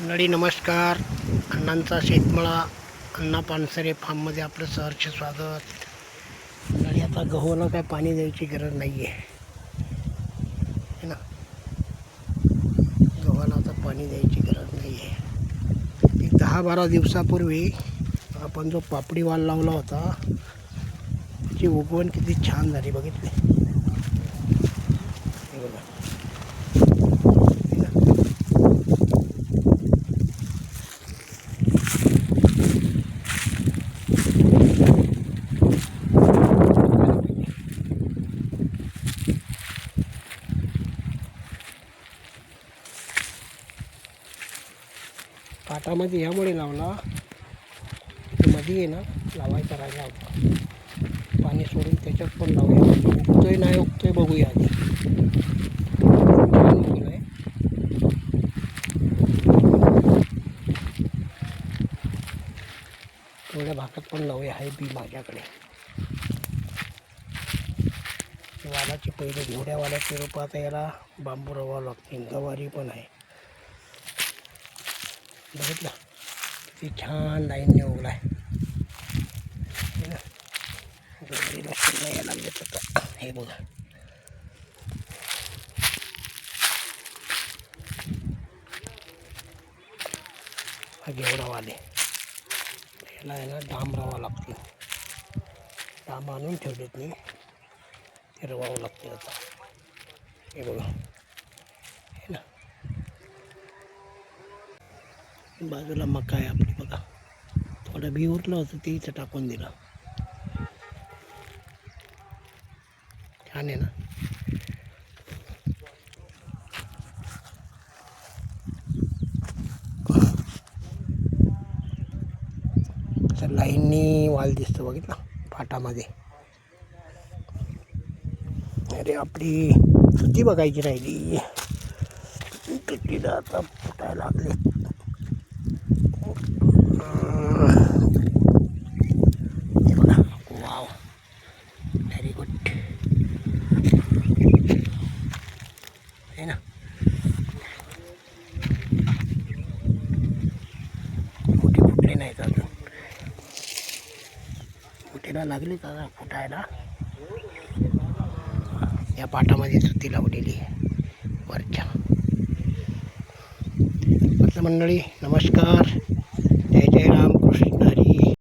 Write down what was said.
मंडळी नमस्कार. अण्णांचा शेतमळा अण्णा पानसरे फार्ममध्ये आपलं सहर्ष स्वागत. मंडळी आता गव्हाला काय पाणी द्यायची गरज नाही आहे है ना? गव्हाला आता पाणी द्यायची गरज नाही आहे एक दहा बारा दिवसापूर्वी आपण जो पापडी वाल लावला होता त्याची उगवण किती छान झाली बघितली. बघा. पाटामध्ये ह्यामुळे लावला मध्ये आहे ना लावायचा राहिला होता. पाणी सोडून त्याच्यात पण लावूया. उगतोय नाही उगतोय बघूया आधी थोड्या भागात पण लावूया आहे बी माझ्याकडे. वालाची पहिले घोड्या वालाची रोपं आता याला बांबू रवा लागतील. गवारी पण आहे. बघितलं किती छान लाईनने उगला आहे है ना गवारी लक्षण नाही यायला लागले आता हे बघा हा घेवडा वाले याला आहे ना डांब रवा लागतील डांब आणून ठेवलेत मी ते रवावं लागते आता हे बघा हे ना बाजूला मका आहे आपली बघा. थोडा बी उरलं होतं ते इथं टाकून दिलं. छान आहे ना? तर लाईननी वाल दिसतो बघितलं फाटामध्ये. अरे आपली सुट्टी बघायची राहिली. सुट्टीला आता फुटायला लागले. लागली का फुटायला? या पाटामध्ये सुती लावलेली आहे. वरच्या. मंडळी नमस्कार. Washington.